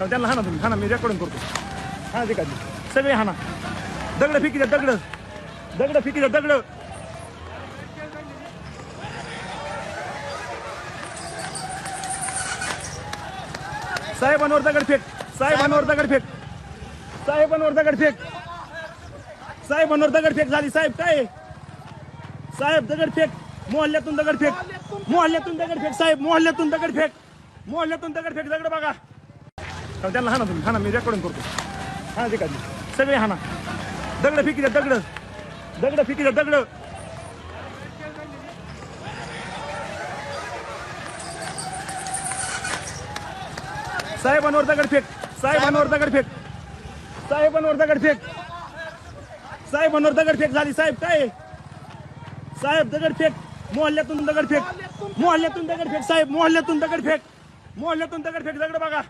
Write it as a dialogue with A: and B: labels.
A: तर त्यांना हाना तुम्ही हाना मी रेकॉर्डिंग करतो. हा ते का सगळे हाना दगड फेकी द्या दगड. दगड फेकी द्या दगड. साहेबांवर दगड फेक. साहेबांवर दगड फेक. साहेबांवर दगड फेक. साहेबांवर दगड फेक झाली. साहेब काय? साहेब दगड फेक. मोहल्ल्यातून दगड फेक. मोहल्ल्यातून दगड फेक साहेब. मोहल्ल्यातून दगड फेक. मोहल्ल्यातून दगड फेक. दगड बघा. तर त्यांना हाना तुम्ही हाना मी रेकॉर्डिंग करतो. हा ते काढली सगळे हाना दगड फिकी द्या दगड. दगड फिकी द्या दगड. साहेबांवर दगड फेक साहेबांवर दगड फेक साहेबांवर दगड फेक साहेबांवर दगड फेक झाली साहेब काय? साहेब दगड फेक मोहल्ल्यातून दगड फेक मोहल्ल्यातून दगड फेक साहेब मोहल्ल्यातून दगड फेक मोहल्ल्यातून दगड फेक दगड बघा.